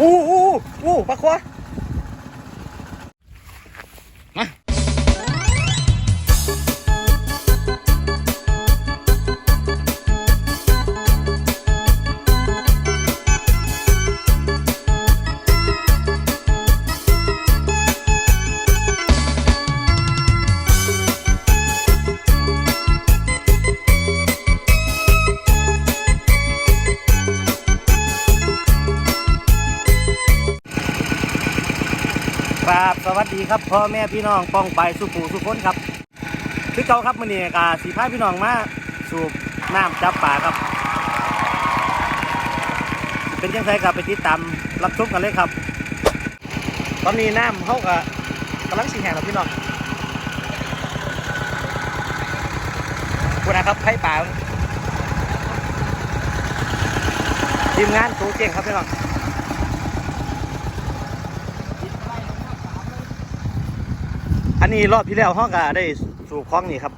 อู้อู้อู้ปล วัสดีครับพ่อแม่พี่น้องป้องไปสุขูสุขคนครับคือเก่าครับมื้อนี้กาสีพาพี่น้องมาสูบน้ำจับป่าครับ เป็นยังไงครับไปติดตามรับชมกันเลยครับ ตอนนี้น้ำเขาก็กำลังสีแห้งแล้วพี่น้องคุณนะครับไข่ป่าทีมงานตูเก่งครับพี่น้อง อันนี้รอบที่แล้วห้องก็ได้สูบคล้องนี่ครับ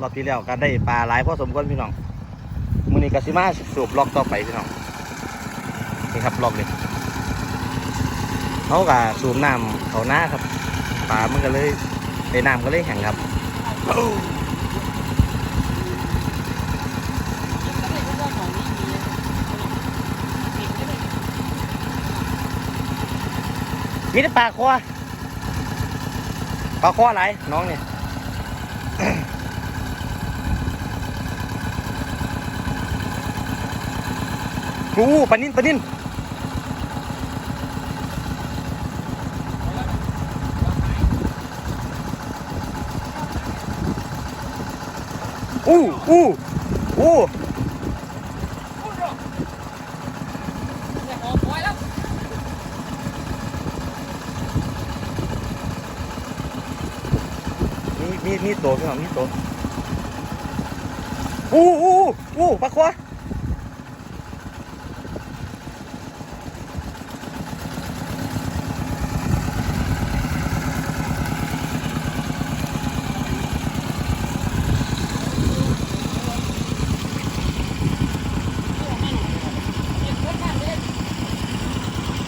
รอบที่แล้วก็ได้ปลาหลายพอสมควรพี่น้องมือนี้กสิมาสูบล็อกต่อไปพี่น้องนี่ครับล็อกเลยเขาก็สูบน้ำเขาหน้าครับปลามันก็เลยไอ้น้ำก็เลยแห้งครับมีแต่ปลาคอ ปลาคออะไรน้องเนี่ยกูปลานินปลานินอู้อู้อู้ มีมีตัวพี่น้องมีตัวอู้อู้อู้ปลาควา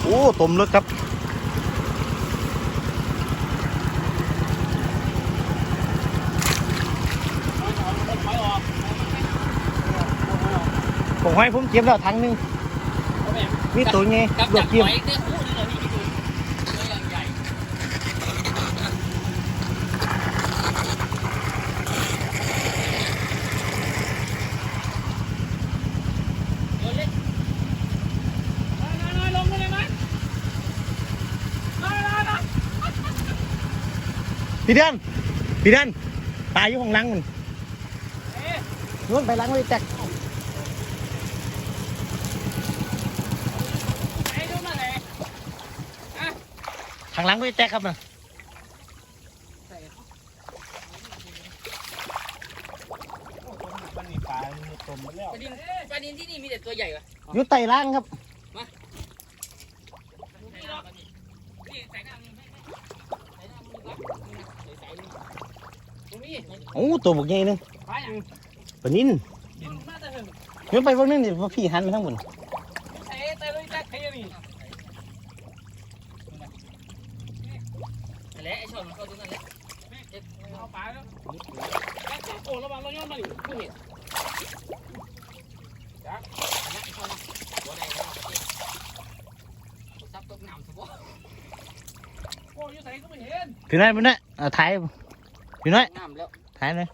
โอ้ตมเลึกครับ ผมให้ผมเก็บแล้วทั้งหนึงมีตัวไงกับลวจักบเกี่ยมไว้เนี่ยคู่นี่เลยนี่ดูตัวอย่างใหญ่ตัวเล็กน้อยๆลงมาเลยมั้ยน้อยๆนะพี่เดือนพี่เดือนตายอยู่ของหลังมันเอ๊ะ นู้นไปหลังเลยแตก ไอ้ดูมาเลยอะ ทางหลังเลยแตกครับนะใส่มันมีปลามีต้มมาแล้วปลาดินปลาดินที่นี่มีแต่ตัวใหญ่วะอยู่ใต้ล่างครับนี่หรอกนี่ใส่หน้ามึงให้ใส่หน้ามึงดีกว่าใส่ใส่ตรงนี้โอ้ตัวบกใหญ่หนึงไปอย่างปลานินดินมาแต่หึงเดี๋ยวไปพวกนึงนี่ว่าพี่หันไปข้างบนใส่แต่เลยจักใครนี่นั่นแหละไอ้ชอนมันเข้าตรงนั้นแหละเอ็ดเอาปลาแล้วแม่โอ้ระวังเราย้อนมาดิผู้เห็นจ้ะอันนั้นไอ้ชอนนะหัวใดแล้วซับตกน้ำสบโอ้ยใส่ก็ไม่เห็น พี่น้อยพี่น้อยเอาถ่ายพี่น้อยน้ำแล้ว ถ่ายเลย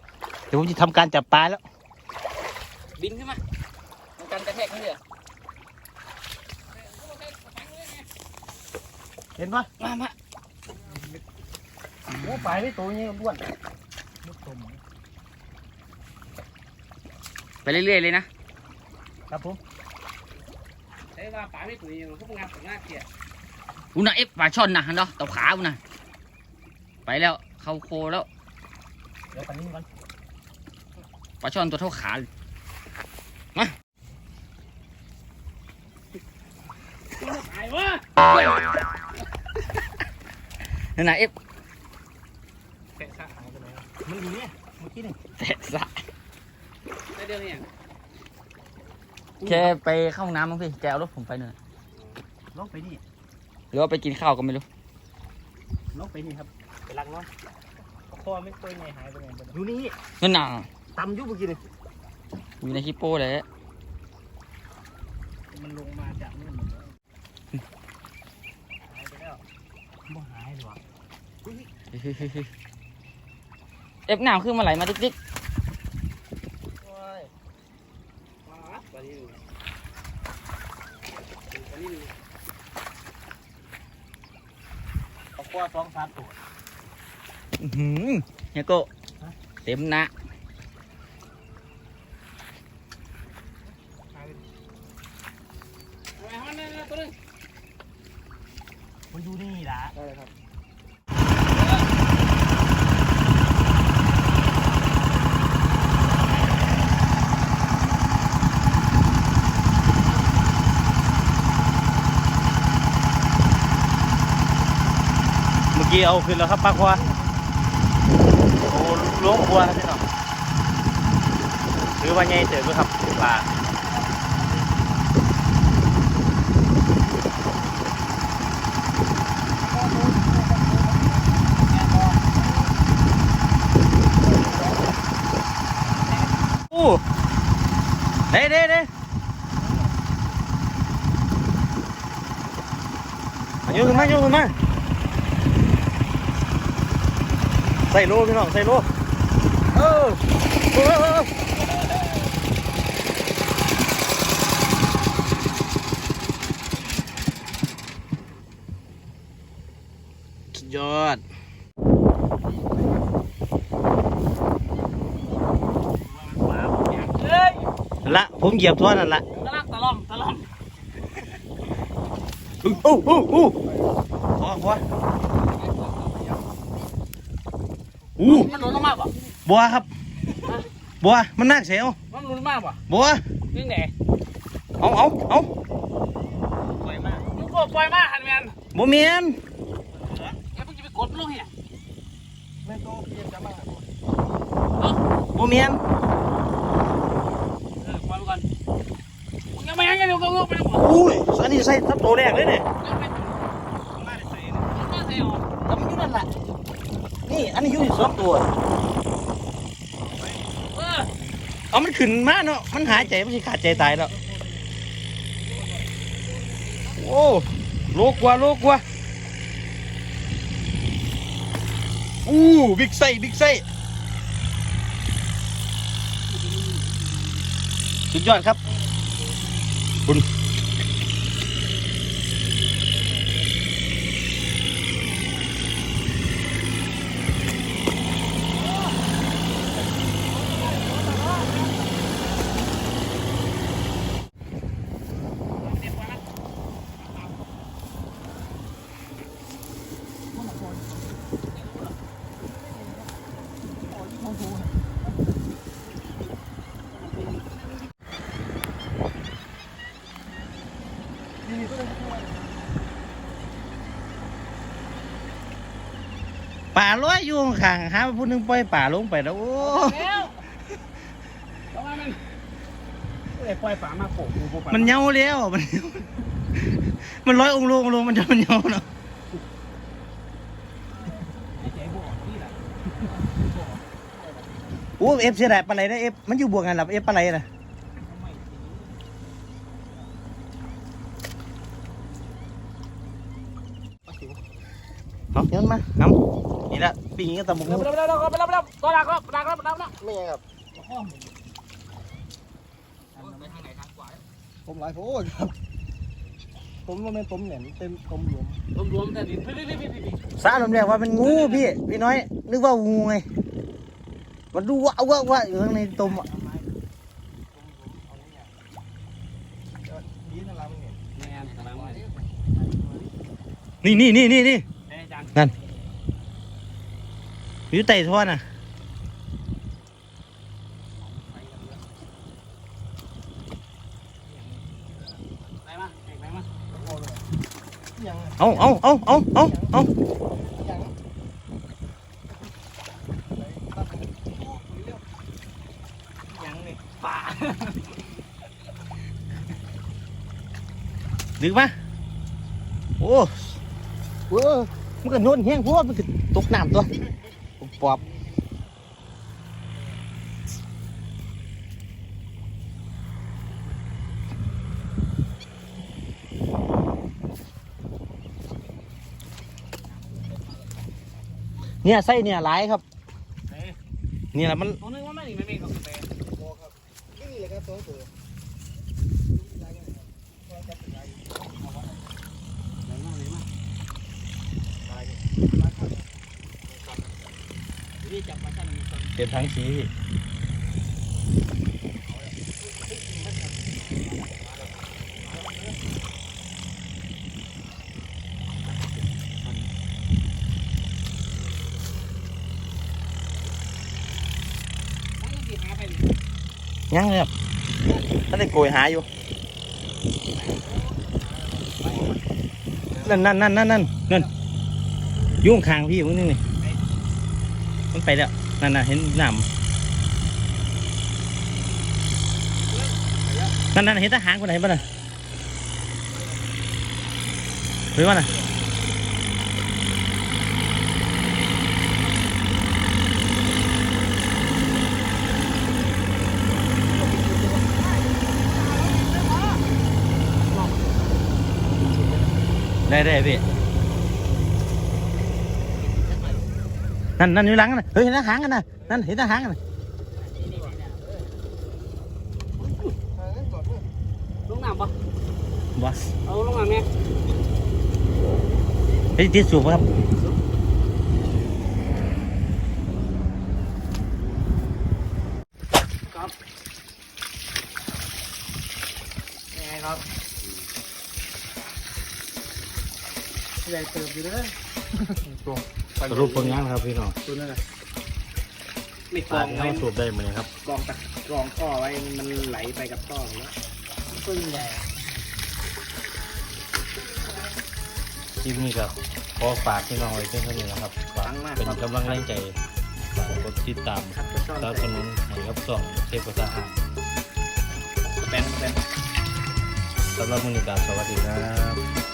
เดี๋ยวผมจะทำการจับปลาแล้ว บินขึ้นมามันกันกระแทกนี่เลยเห็นปะมามาโอ้ปลาไม่ตัวใหญ่อ้วนไปเรื่อยๆเลยนะครับผมใช้ว่าปลาไม่ตุ๋ยอย่างพวกงานผมหน้าเกลียดอุนะเอฟปลาช่อนนะฮันเนาะเต่าขาอุนะ ไปแล้วเข้าโคแล้วเดี๋ยวปลานินก่อนปลาช่อนตัวเท่าขาเลยมาไอ้วะนั่นนะเอฟแกะซากหายไปไหนมันอยู่เนี่ยเมื่อกี้นี่แตะสะได้เดียวเนี่ยแค่ไปเข้าห้องน้ำมั้งพี่แกเอารถผมไปหน่อยลงไปนี่รือว่าไปกินข้าวก็ไม่รู้นกไปนี่ครับ ไปลักเนาะคอไม่เคยไงหายไปไหนไปอยู่นี่นั่นน่ะตำอยุบเมื่อกี้นี่มีในฮิปโป้เลยมันลงมาจากนู่นหมดเลยหายไปแล้วบ่หายหรอเอฟน้ำขึ้นมาไหลมาติ๊กโอ้ยมาไปดิเอาคว้าสองสามตัวๆอื้อ หือเฮียโกะเต็มหนะเอาไปเอามันนะตัวนึงมันอยู่นี่ละได้เลยครับเมื่อกี้เอาขึ้นแล้วครับปลาควาโอ้ ล้วงควาครับพี่น้องถือว่าใหญ่เติบด้วยครับปลาโอ้เด้เด้เด้ยกขึ้นมาโยกขึ้นมาใส่โลพี่น้องใส่โลเออเออเออสุด ยอดละผมเหยียบทั่วนั่นละตะลักตะล่อมตะล่อมอู้อู้อู้อู้ขอขออู้มันหลุดลงมาป่ะบัวครับ บัวมันนักเสียวมันหลุดมาป่ะบัวนี่ไหนเอาเอาเอาปล่อยมามึงก็ปล่อยมาหันแมนบัวเมียนแกเพิ่งจะไปกดมันลงเหี้ยบัวเมียนเออปล่อยไปก่อนมึงยังไม่ยังยังเดี๋ยวก็งงไปแล้วป่ะอุ้ยอันนี้ใส่ทับตัวแรกเลยเนี่ยยังไม่มาได้ใส่นะมาใส่ออกแต่มันอยู่นั่นแหละนี่อันนี้อยู่ที่สองตัวเออ เอามันขึ้นมาเนาะ มันหายใจมันสิขาดใจตายแล้ว โอ้โลกว่าโลกว่าอู้บิ๊กไซบิ๊กไซสุดยอดครับคุณ ป่าร้อยอยู่ข้างๆหาผู้หนึงปล่อยป่าลงไปแล้วโอ้แล้วทำไมมันไอ้ปล่อยฝามาโขกกูกูปล่อยมันเหงาแล้วมันมันร้อยองค์ลงองค์ลงมันจะมันเหงาเนาะไอ้เจ๊บวกนี่แหละ โอ้เอฟเสียดายปลาไหลนะเอฟมันอยู่บวกกันหลับเอฟปลาไหลนะ เอาเดี๋ยวมาเอานี่ละปีนี้ก็ตะมุกไปแล้วไปแล้วไปแล้วไปแล้วตัวหลักแล้วหลักแล้วหลักแล้วไม่ยังครับไปทางไหนทางขวาผมหลายโพดครับผมว่าเป็นต้มเหนียนเป็นต้มหลวมรวมรวมแต่ดินพี่พี่พี่พี่พี่สาลมแรกว่าเป็นงูพี่พี่น้อย นึกว่างูไงมันดูว่าว่าว่าอยู่ข้างในต้มอะแม่นกำลังมานี่นี่นี่นี่นี่แม่จัง อยู่ใต้ท่อน่ะไปมาไปมาเอาเอาเอาเอาเอาเอายังนี่ป่าดึกมาโอ้เออมันก็โยนแห้งเพราะว่ามันก็ตกน้ำตัว ปอบเนี่ยไส้เนี่ยหลายครับ นี่แหละมันตัวนึงว่าไม่นี่ไม่มีกับกาแฟ นี่เลยครับสองตัว นี่จับปลาช่อนมันก่อน เก็บทั้งทียังเลยครับท่านได้โกยหาอยู่ นั่นนั่นนั่นนั่นนั่นนั่นยุ่งคางพี่มึงนี่ มันไปแล้ว นั่นน่ะเห็นหนามนั่นนั่นเห็นทหารคนไหนบ้างน่ะหรือว่าน่ะได้ได้พี่ นั่นนั่นอยู่หลังนั่นน่ะเฮ้ยเห็นทหารกันนะนั่นเห็นทหารกันนะลงน้ำปะบอสเอาลงน้ำเนี่ยเฮ้ยติดสูบครับครับยังไงครับใหญ่เติบอยู่เลยส รุปผลงานครับพี่น้องตัวนั่นน่ะไม่กปลาองที่ไว้เราสูบได้ไหมครับ กองตะกองท่อไว้มันไหลไปกับท่อแล้วปึ้งใหญ่คลิปนี้ครับขอฝากพี่น้องไว้เพียงเท่านี้นะครับฝากเป็นกำลังแรงใจฝากกดติดตามคัดไปซ่อนสนับใส่สนุนให้กับสองเทพประสาหารแปนแปน สำหรับมือนี้กราบสวัสดีครับ